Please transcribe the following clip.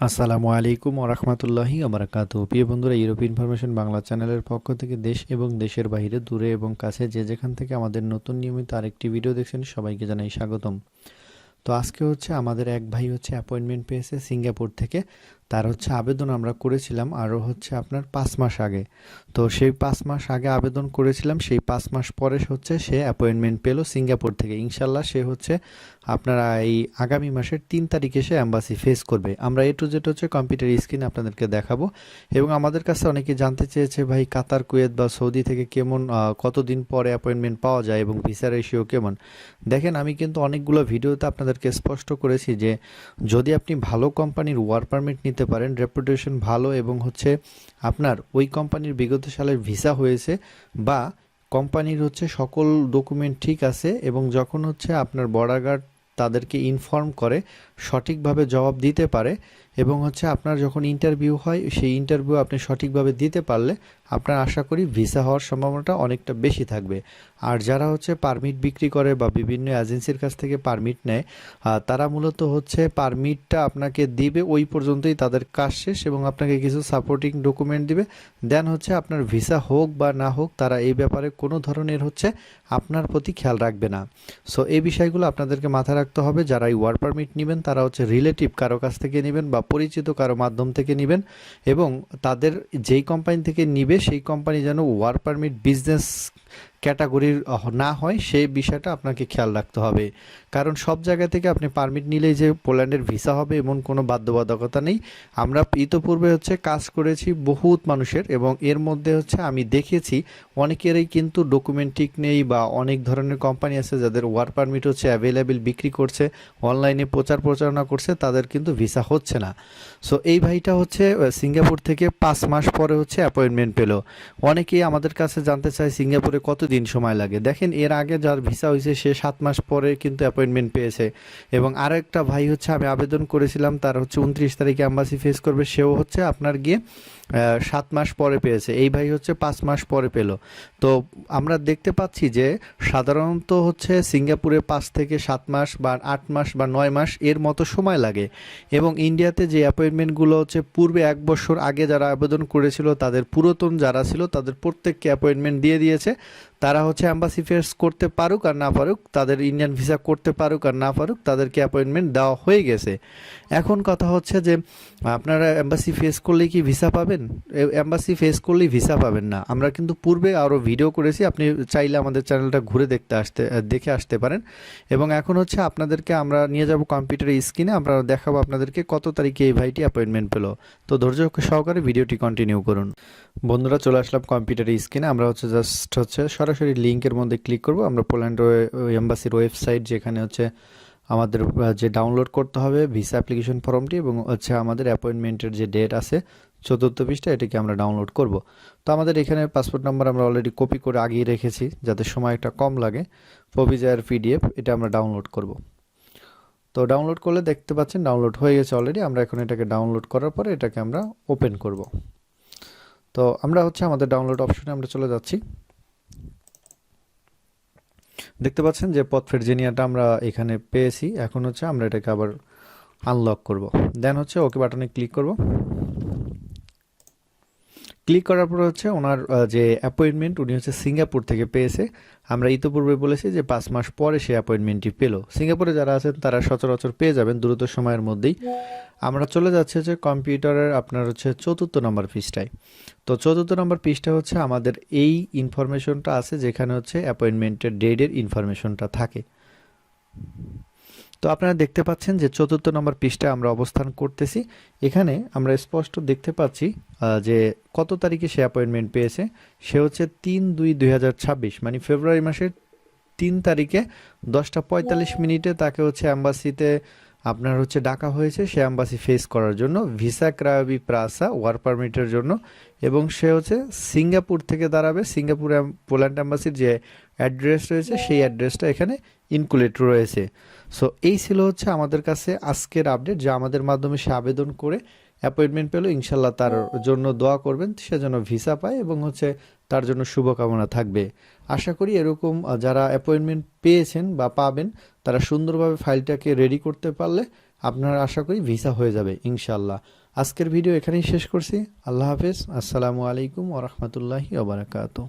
আসসালামু আলাইকুম ওরহমতুল্লাহি আবরাকাত প্রিয় বন্ধুরা ইউরোপ ইনফরমেশন বাংলা চ্যানেলের পক্ষ থেকে দেশ এবং দেশের বাইরে, দূরে এবং কাছে যে যেখান থেকে আমাদের নতুন নিয়মিত আরেকটি ভিডিও দেখছেন, সবাইকে জানাই স্বাগতম। তো আজকে হচ্ছে আমাদের এক ভাই হচ্ছে অ্যাপয়েন্টমেন্ট পেয়েছে সিঙ্গাপুর থেকে। তার হচ্ছে আবেদন আমরা করেছিলাম আরও হচ্ছে আপনার পাঁচ মাস আগে। তো সেই পাঁচ মাস আগে আবেদন করেছিলাম, সেই পাঁচ মাস পরে হচ্ছে সে অ্যাপয়েন্টমেন্ট পেল সিঙ্গাপুর থেকে। ইনশাল্লাহ সে হচ্ছে আপনারা এই আগামী মাসের তিন তারিখে সে অ্যাম্বাসি ফেস করবে। আমরা এ টু জেড হচ্ছে কম্পিউটার স্ক্রিন আপনাদেরকে দেখাবো। এবং আমাদের কাছে অনেকে জানতে চেয়েছে, ভাই, কাতার, কুয়েত বা সৌদি থেকে কেমন কতদিন পরে অ্যাপয়েন্টমেন্ট পাওয়া যায় এবং ভিসা রেশিও কেমন? দেখেন, আমি কিন্তু অনেকগুলো ভিডিওতে আপনাদেরকে স্পষ্ট করেছি যে যদি আপনি ভালো কোম্পানির ওয়ার্ক পারমিট নিতে পারেন। রেপুটেশন ভালো এবং হচ্ছে আপনার ওই কোম্পানির বিগত সালের ভিসা হয়েছে বা কোম্পানির হচ্ছে সকল ডকুমেন্ট ঠিক আছে এবং যখন হচ্ছে আপনার বর্ডার গার্ড তাদেরকে ইনফর্ম করে, সঠিকভাবে জবাব দিতে পারে এবং হচ্ছে আপনার যখন ইন্টারভিউ হয়, সেই ইন্টারভিউ আপনি সঠিকভাবে দিতে পারলে আপনার আশা করি ভিসা হওয়ার সম্ভাবনাটা অনেকটা বেশি থাকবে। আর যারা হচ্ছে পারমিট বিক্রি করে বা বিভিন্ন এজেন্সির কাছ থেকে পারমিট নেয় তারা মূলত হচ্ছে পারমিটটা আপনাকে দিবে ওই পর্যন্তই তাদের কাজ শেষ এবং আপনাকে কিছু সাপোর্টিং ডকুমেন্ট দিবে। দেন হচ্ছে আপনার ভিসা হোক বা না হোক, তারা এই ব্যাপারে কোনো ধরনের হচ্ছে আপনার প্রতি খেয়াল রাখবে না। সো এই বিষয়গুলো আপনাদেরকে মাথায় রাখতে হবে। যারা এই ওয়ার্ক পারমিট নেবেন, তারা হচ্ছে রিলেটিভ কারও কাছ থেকে নেবেন বা পরিচিত কারও মাধ্যম থেকে নেবেন এবং তাদের যেই কোম্পানি থেকে নিবে, সেই কোম্পানি যেন ওয়ার পারমিট বিজনেস ক্যাটাগরির না হয় সেই বিষয়টা আপনাকে খেয়াল রাখতে হবে। কারণ সব জায়গা থেকে আপনি পারমিট নিলেই যে পোল্যান্ডের ভিসা হবে এমন কোনো বাধ্যবাধকতা নেই। আমরা ইতোপূর্বে হচ্ছে কাজ করেছি বহুত মানুষের এবং এর মধ্যে হচ্ছে আমি দেখেছি অনেকেরই কিন্তু ডকুমেন্ট ঠিক নেই বা অনেক ধরনের কোম্পানি আছে যাদের ওয়ার্ক পারমিট হচ্ছে অ্যাভেলেবেল বিক্রি করছে, অনলাইনে প্রচার প্রচারণা করছে, তাদের কিন্তু ভিসা হচ্ছে না। সো এই ভাইটা হচ্ছে সিঙ্গাপুর থেকে পাঁচ মাস পরে হচ্ছে অ্যাপয়েন্টমেন্ট পেল। অনেকেই আমাদের কাছে জানতে চায় সিঙ্গাপুরে কতদিন সময় লাগে? দেখেন, এর আগে যার ভিসা হয়েছে, সে সাত মাস পরে কিন্তু অ্যাপয়েন্টমেন্ট পেয়েছে। এবং আরও একটা ভাই হচ্ছে, আমি আবেদন করেছিলাম, তার হচ্ছে উনত্রিশ তারিখে অ্যাম্বাসি ফেস করবে, সেও হচ্ছে আপনার গিয়ে সাত মাস পরে পেয়েছে। এই ভাই হচ্ছে পাঁচ মাস পরে পেল। তো আমরা দেখতে পাচ্ছি যে, সাধারণত হচ্ছে সিঙ্গাপুরে পাঁচ থেকে সাত মাস বা আট মাস বা নয় মাস এর মতো সময় লাগে। এবং ইন্ডিয়াতে যে অ্যাপয়েন্টমেন্টগুলো হচ্ছে, পূর্বে এক বছর আগে যারা আবেদন করেছিল, তাদের পুরাতন যারা ছিল, তাদের প্রত্যেককে অ্যাপয়েন্টমেন্ট দিয়ে দিয়েছে। তারা হচ্ছে অ্যাম্বাসি ফেস করতে পারুক আর না পারুক, তাদের ইন্ডিয়ান ভিসা করতে পারুক আর না পারুক, তাদেরকে অ্যাপয়েন্টমেন্ট দেওয়া হয়ে গেছে। এখন কথা হচ্ছে যে, আপনারা অ্যাম্বাসি ফেস করলেই কি ভিসা পাবেন? অ্যাম্বাসি ফেস করলেই ভিসা পাবেন না। আমরা কিন্তু পূর্বে আরও ভিডিও করেছি, আপনি চাইলে আমাদের চ্যানেলটা ঘুরে দেখতে আসতে দেখে আসতে পারেন। এবং এখন হচ্ছে আপনাদেরকে আমরা নিয়ে যাব কম্পিউটার স্ক্রিনে আমরা দেখাবো আপনাদেরকে কত তারিখে এই ভাইটি অ্যাপয়েন্টমেন্ট পেল। তো ধৈর্য সহকারে ভিডিওটি কন্টিনিউ করুন। বন্ধুরা, চলে আসলাম কম্পিউটার স্ক্রিনে আমরা হচ্ছে জাস্ট হচ্ছে সরাসরি লিঙ্কের মধ্যে ক্লিক করব। আমরা পোল্যান্ড এম্বাসির ওয়েবসাইট যেখানে হচ্ছে আমাদের যে ডাউনলোড করতে হবে ভিসা অ্যাপ্লিকেশন ফর্মটি এবং হচ্ছে আমাদের অ্যাপয়েন্টমেন্টের যে ডেট আছে, চতুর্থ পৃষ্ঠা, এটাকে আমরা ডাউনলোড করব। তো আমাদের এখানে পাসপোর্ট নাম্বার আমরা অলরেডি কপি করে আগিয়ে রেখেছি, যাতে সময়টা কম লাগে। পবিজার পিডিএফ এটা আমরা ডাউনলোড করব। তো ডাউনলোড করলে দেখতে পাচ্ছেন ডাউনলোড হয়ে গেছে অলরেডি আমরা এখন এটাকে ডাউনলোড করার পরে এটাকে আমরা ওপেন করব। তো আমরা হচ্ছে আমাদের ডাউনলোড অপশনে আমরা চলে যাচ্ছি। দেখতে পাচ্ছেন যে পথ ফেরজেনিয়াটা আমরা এখানে পেয়েছি। এখন হচ্ছে আমরা এটাকে আবার আনলক করব। দেন হচ্ছে ওকে বাটনে ক্লিক করব। ক্লিক করার পর হচ্ছে ওনার যে অ্যাপয়েন্টমেন্ট উনি হচ্ছে সিঙ্গাপুর থেকে পেয়েছে। আমরা ইতোপূর্বে বলেছি যে পাঁচ মাস পরে সে অ্যাপয়েন্টমেন্টটি পেল। সিঙ্গাপুরে যারা আছেন, তারা সচরাচর পেয়ে যাবেন দ্রুত সময়ের মধ্যেই। আমরা চলে যাচ্ছি হচ্ছে কম্পিউটারের আপনার হচ্ছে চতুর্থ নম্বর পৃষ্ঠায়। তো চতুর্থ নম্বর পৃষ্ঠা হচ্ছে আমাদের এই ইনফরমেশনটা আছে যেখানে হচ্ছে অ্যাপয়েন্টমেন্টের ডেটের ইনফরমেশনটা থাকে। তো আপনারা দেখতে পাচ্ছেন যে চতুর্থ নম্বর পৃষ্ঠায় আমরা অবস্থান করতেছি। এখানে আমরা স্পষ্ট দেখতে পাচ্ছি যে কত তারিখে সে অ্যাপয়েন্টমেন্ট পেয়েছে? সে হচ্ছে তিন দুই দুই মানে ফেব্রুয়ারি মাসের তিন তারিখে দশটা পঁয়তাল্লিশ মিনিটে তাকে হচ্ছে অ্যাম্বাসিতে আপনার হচ্ছে ডাকা হয়েছে সে অ্যাম্বাসি ফেস করার জন্য ভিসা ক্রাবি প্রাসা ওয়ার পারমিটের জন্য এবং সে হচ্ছে সিঙ্গাপুর থেকে দাঁড়াবে। সিঙ্গাপুর পোল্যান্ড অ্যাম্বাসির যে অ্যাড্রেস রয়েছে সেই অ্যাড্রেসটা এখানে ইনকুলেট রয়েছে। সো এই ছিল হচ্ছে আমাদের কাছে আজকের আপডেট যা আমাদের মাধ্যমে সে আবেদন করে অ্যাপয়েন্টমেন্ট পেল। ইনশাল্লাহ তার জন্য দোয়া করবেন সে যেন ভিসা পায় এবং হচ্ছে তার জন্য শুভকামনা থাকবে। আশা করি এরকম যারা অ্যাপয়েন্টমেন্ট পেয়েছেন বা পাবেন তারা সুন্দরভাবে ফাইলটাকে রেডি করতে পারলে আপনারা আশা করি ভিসা হয়ে যাবে ইনশাল্লাহ আজকের ভিডিও এখানেই শেষ করছি। আল্লাহ হাফেজ। আসসালামু আলাইকুম ওরহমতুল্লাহি ওবরাকাতু